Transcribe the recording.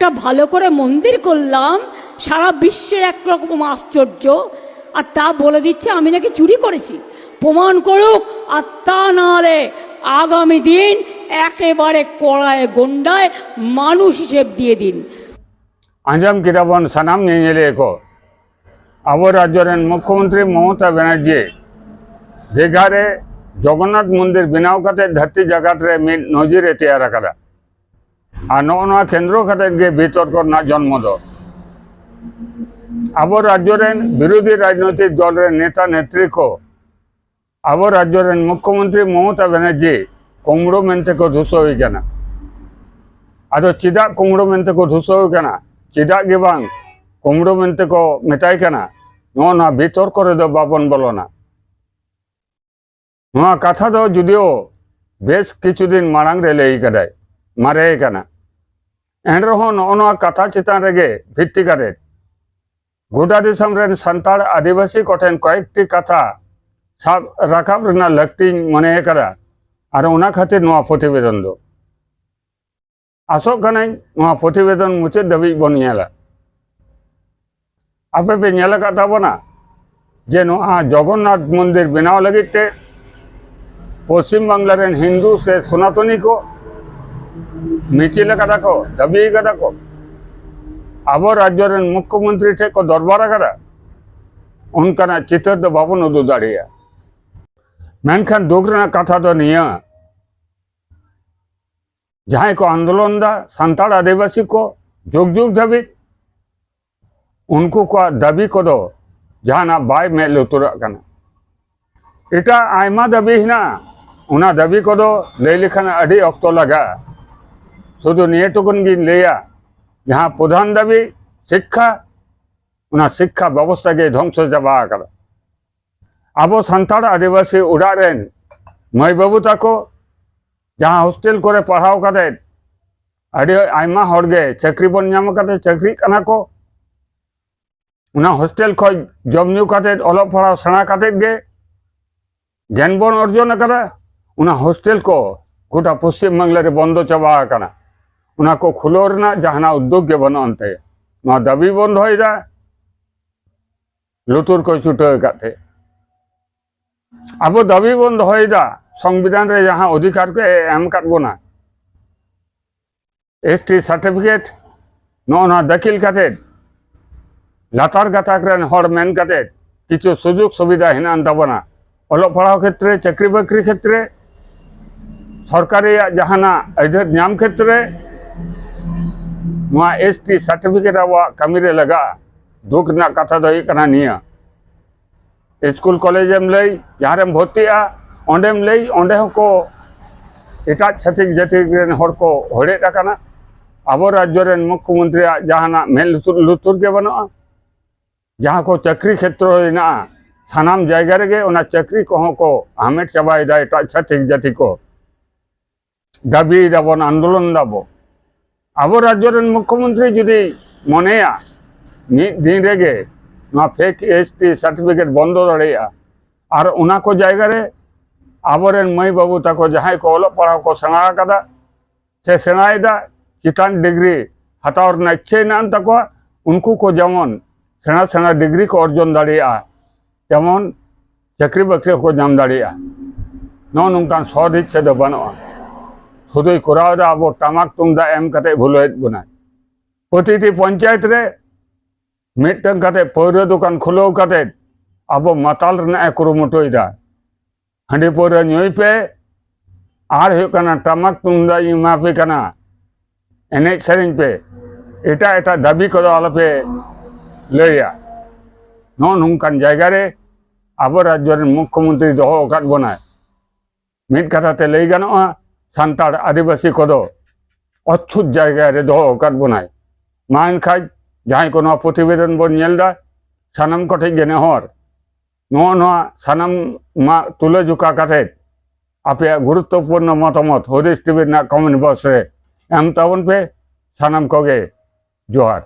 একটা ভালো করে মন্দির করলাম। সারা বিশ্বের একরকম আশ্চর্য। আর তা বলে দিচ্ছে, আমি নাকি চুরি করেছি। প্রমাণ করুক, আর তা নাহলে আগামী দিন একেবারে কড়ায় গন্ডায় মানুষ হিসেব দিয়ে দিন। আঞ্জাম কিরাবন সানাম নিয়ে আব আবার রাজ্যের মুখ্যমন্ত্রী মমতা ব্যানার্জি। দীঘারে জগন্নাথ মন্দির বিনাও কাতে ধরতি জগৎ রে মিদ নজিরে করা। આ નવા નવા કેન્દ્રો ખાતે જે ભીતરકોરના જન્મ દો આવો રાજ્યોરે વિરોધી રાજનૈતિક દળરે નેતા নেত্রীকো આવો રાજ્યોરે મુખ્યમંત્રી મમતા બેનર્જી કોમડો મેંતેકો ધૂસો હોય કેના ᱟᱫᱚ ᱪᱮᱫᱟᱜ ᱠᱩᱢᱲᱩ ᱢᱮᱱᱛᱮ ᱠᱚ ᱫᱷᱩᱥᱟᱹᱣ ᱠᱟᱱᱟ ᱪᱮᱫᱟᱜ ᱜᱮ ᱵᱟᱝ ᱠᱩᱢᱲᱩ ᱢᱮᱱᱛᱮ ᱠᱚ ᱢᱮᱛᱟᱭ ᱠᱟᱱᱟ ᱱᱚᱣᱟ ᱱᱚᱣᱟ ᱵᱤᱛᱚᱨ ᱠᱚᱨᱮ ᱫᱚ ᱵᱟᱵᱚᱱ ᱵᱚᱞᱚᱱᱟ ᱱᱚᱣᱟ ᱠᱟᱛᱷᱟ ᱫᱚ ᱡᱩᱫᱤᱭᱳ ᱵᱮᱥ ᱠᱤᱪᱷᱩ ᱫᱤᱱ ᱢᱟᱲᱟᱝ ᱨᱮ ᱞᱟᱹᱭ ᱠᱟᱫᱟᱭ ᱢᱟᱨᱮ ᱠᱟᱱᱟ ᱮᱱᱨᱮᱦᱚᱸ ᱱᱚᱜᱼᱚ ᱱᱚᱣᱟ ᱠᱟᱛᱷᱟ ᱪᱮᱛᱟᱱ ᱨᱮᱜᱮ ᱵᱷᱤᱛᱛᱤ ᱠᱟᱛᱮ ᱜᱳᱰᱟ ᱫᱤᱥᱚᱢ ᱨᱮᱱ ᱥᱟᱱᱛᱟᱲ ᱟᱹᱫᱤᱵᱟᱹᱥᱤ ᱠᱚᱴᱷᱮᱱ ᱠᱚᱭᱮᱠᱴᱤ ᱠᱟᱛᱷᱟ ᱥᱟᱵ ᱨᱟᱠᱟᱵ ᱨᱮᱱᱟᱜ ᱞᱟᱹᱠᱛᱤᱧ ᱢᱚᱱᱮ ᱟᱠᱟᱫᱟ ᱟᱨ ᱚᱱᱟ ᱠᱷᱟᱹᱛᱤᱨ ᱱᱚᱣᱟ ᱯᱨᱚᱛᱤᱵᱮᱫᱚᱱ ᱫᱚ ᱟᱥᱚᱜ ᱠᱟᱹᱱᱟᱹᱧ ᱱᱚᱣᱟ ᱯᱨᱚᱛᱤᱵᱮᱫᱚᱱ ᱢᱩᱪᱟᱹᱫ ᱫᱷᱟᱹᱵᱤᱡ ᱵᱚᱱ ᱧᱮᱞᱟ ᱟᱯᱮᱯᱮ ᱧᱮᱞ ᱟᱠᱟᱫ ᱛᱟᱵᱚᱱᱟ ᱡᱮ ᱱᱚᱣᱟ ᱡᱚᱜᱚᱱᱱᱟᱛᱷ ᱢᱚᱱᱫᱤᱨ ᱵᱮᱱᱟᱣ ᱞᱟᱹᱜᱤᱫ ᱛᱮ ᱯᱚᱥᱪᱷᱤᱢ ᱵᱟᱝᱞᱟ ᱨᱮᱱ ᱦᱤᱱᱫᱩ ᱥᱮ ᱥᱚᱱᱟᱛᱚᱱᱤ ᱠᱚ ಮೆಚ್ಚಿಲ ಕದಕೋ ದಬಿ ಕದಕೋ આવો રાજ્યના મુખ્યમંત્રી છે કો દરબાર કરા ઉનકાના ચિત્ર તો બાપુનો દુદાડિયા મેનખાન ડોગરના કથા તો નિયા જાહે કો આંદોલન દા સંતાળ આદિવાસી કો જોગ જોગ ધબી ઉનકો કો દાબી કોદો જાના બાય મેલ ઉતરા કના એટા આયમા દાબી હના ઉના દાબી કોદો લઈ લેખાના અઢી ઓક્તો લગા শুধু নিয়েটুকুন নিয়েটুকুনগিন লেয়া? যাহা প্রধান দাবি, শিক্ষা ওনার শিক্ষা ব্যবস্থাকে ধ্বংস যাবা করা। আবো সান্তাল আদিবাসী উড়া রেন মাই বাবু তাকো, যাহা হোস্টেল করে পড়াও কাদে আড়ি আইমা হরগে, চাকরি বন নাম কাদে, চাকরি কানা কো। ওনা হোস্টেল খয় জমনু কাদে, অলপ পড়াও সানা কাদে গে। জ্ঞান বন অর্জন কাদা ওনা হোস্টেল কো, গোটা পশ্চিম বাংলার বন্ধ চাবা কানা ᱚᱱᱟ ᱠᱚ ᱠᱷᱩᱞᱟᱹᱣ ᱨᱮᱱᱟᱜ ᱡᱟᱦᱟᱱᱟᱜ ᱩᱫᱽᱫᱳᱜᱽ ᱜᱮ ᱵᱟᱹᱱᱩᱜ ᱟᱱᱛᱮ ᱱᱚᱣᱟ ᱫᱟᱹᱵᱤ ᱵᱚᱱ ᱫᱚᱦᱚᱭᱮᱫᱟ ᱞᱩᱛᱩᱨ ᱠᱚ ᱪᱩᱴᱟᱹᱣ ᱟᱠᱟᱫ ᱛᱮ ᱟᱵᱚ ᱫᱟᱹᱵᱤ ᱵᱚᱱ ᱫᱚᱦᱚᱭᱮᱫᱟ সংবিধান রে যাহা অধিকার কে এম কাটবো না এসটি সার্টিফিকেট না দাখিল কাতে লাতার গাতাক রেন হর মেন কাতে কিছু সুযোগ সুবিধা হেনান তাবনা অলোক পড়াও ক্ষেত্রে চাকরি বাকরি ক্ষেত্রে সরকারি যাহানা আইধার নাম ক্ষেত্রে ᱱᱚᱣᱟ ᱮᱥ ᱴᱤ ᱥᱟᱨᱴᱤᱯᱷᱤᱠᱮᱴ ᱟᱵᱚᱣᱟᱜ ᱠᱟᱹᱢᱤᱨᱮ ᱞᱟᱜᱟᱜᱼᱟ ᱫᱩᱠ ᱨᱮᱱᱟᱜ ᱠᱟᱛᱷᱟ ᱫᱚ ᱦᱩᱭᱩᱜ ᱠᱟᱱᱟ ᱱᱤᱭᱟᱹ ᱥᱠᱩᱞ ᱠᱚᱞᱮᱡᱽ ᱮᱢ ᱞᱟᱹᱭ ᱡᱟᱦᱟᱸᱨᱮᱢ ᱵᱷᱚᱨᱛᱤᱜᱼᱟ ᱚᱸᱰᱮᱢ ᱞᱟᱹᱭ ᱚᱸᱰᱮ ᱦᱚᱸᱠᱚ ᱮᱴᱟᱜ ᱪᱷᱟᱹᱛᱤᱠ ᱡᱟᱹᱛᱤ ᱨᱮᱱ ᱦᱚᱲ ᱠᱚ ᱦᱚᱲᱮᱡ ᱟᱠᱟᱱᱟ ᱟᱵᱚ ᱨᱟᱡᱽᱡᱚ ᱨᱮᱱ ᱢᱩᱠᱷᱚᱢᱚᱱᱛᱨᱤᱭᱟᱜ ᱡᱟᱦᱟᱱᱟᱜ ᱢᱮᱱ ᱞᱩᱛᱩᱨ ᱞᱩᱛᱩᱨ ᱜᱮ ᱵᱟᱹᱱᱩᱜᱼᱟ ᱡᱟᱦᱟᱸ ᱠᱚ ᱪᱟᱹᱠᱨᱤ ᱠᱷᱮᱛᱨᱚ ᱦᱮᱱᱟᱜᱼᱟ ᱥᱟᱱᱟᱢ ᱡᱟᱭᱜᱟ ᱨᱮᱜᱮ ᱚᱱᱟ ᱪᱟᱹᱠᱨᱤ ᱠᱚᱦᱚᱸ ᱠᱚ ᱦᱟᱢᱮᱴ ᱪᱟᱵᱟᱭᱮᱫᱟ ᱮᱴᱟᱜ ᱪᱷᱟᱹᱛᱤᱠ ᱡᱟᱹᱛᱤ ᱠᱚ দাᱵᱤᱭ ᱫᱟᱵᱚᱱ ᱟᱱᱫᱳᱞᱚᱱ ᱫᱟᱵᱚ अब राज्य मुख्यमंत्री जी मन दिन रेगे फेक एस टी सार्टिफिकेट बंद दड़ेगा जगार अब मई बाबू तक जहाँ को ओल पढ़ा को सेना से सेना चितान डिग्री हतावर इच्छेना तक उनको को जेमन। सेना सेना डिग्री को अर्जन दड़ेगा जेमन, चाकरी बाकी को नाम दड़ेगा नौ नौकान सद इच्छे तो बनो। है শুধুই করাও দা আবো টামাক তুমদা এম কাতে ভুলোয়েদ বনায় প্রতিটি পঞ্চায়েত রে মিটন কাতে পৌর দোকান খুলো কাতে আবো মাতাল রে কুরুমুটোই দা। হাঁডি পৌর নই পে, আর হয়ে কানা টামাক তুমদা ইমাপে কানা, এনে সেরিং পে। এটা এটা দাবি কদো আলপে লইয়া। ন নুকান জায়গা রে আবো রাজ্যের মুখ্যমন্ত্রী দহ কাট বনায় মিট কথাতে লই গানোয়া ᱥᱟᱱᱛᱟᱲ ᱟᱹᱫᱤᱵᱟᱹᱥᱤ ᱠᱚᱫᱚ ᱚᱪᱷᱩᱛ ᱡᱟᱭᱜᱟ ᱨᱮ ᱫᱚᱦᱚ ᱟᱠᱟᱫ ᱵᱚᱱᱟᱭ ᱢᱟ ᱮᱱᱠᱷᱟᱱ ᱡᱟᱦᱟᱸᱭ ᱠᱚ ᱱᱚᱣᱟ ᱯᱨᱚᱛᱤᱵᱮᱫᱚᱱ ᱵᱚᱱ ᱧᱮᱞ ᱮᱫᱟ ᱥᱟᱱᱟᱢ ᱠᱚᱴᱷᱮᱱ ᱜᱮ ᱱᱮᱦᱚᱨ ᱱᱚᱣᱟ ᱱᱚᱣᱟ ᱥᱟᱱᱟᱢᱟᱜ ᱛᱩᱞᱟᱹᱡᱚᱠᱷᱟ ᱠᱟᱛᱮᱫ ᱟᱯᱮᱭᱟᱜ ᱜᱩᱨᱩᱛᱛᱚᱯᱩᱨᱱᱚ ᱢᱚᱛᱟᱢᱚᱛ ᱦᱚᱨᱤᱥ ᱴᱤᱵᱷᱤ ᱨᱮᱱᱟᱜ ᱠᱚᱢᱮᱱᱴ ᱵᱚᱠᱥ ᱨᱮ ᱮᱢ ᱛᱟᱵᱚᱱ ᱯᱮ ᱥᱟᱱᱟᱢ ᱠᱚᱜᱮ ᱡᱚᱦᱟᱨ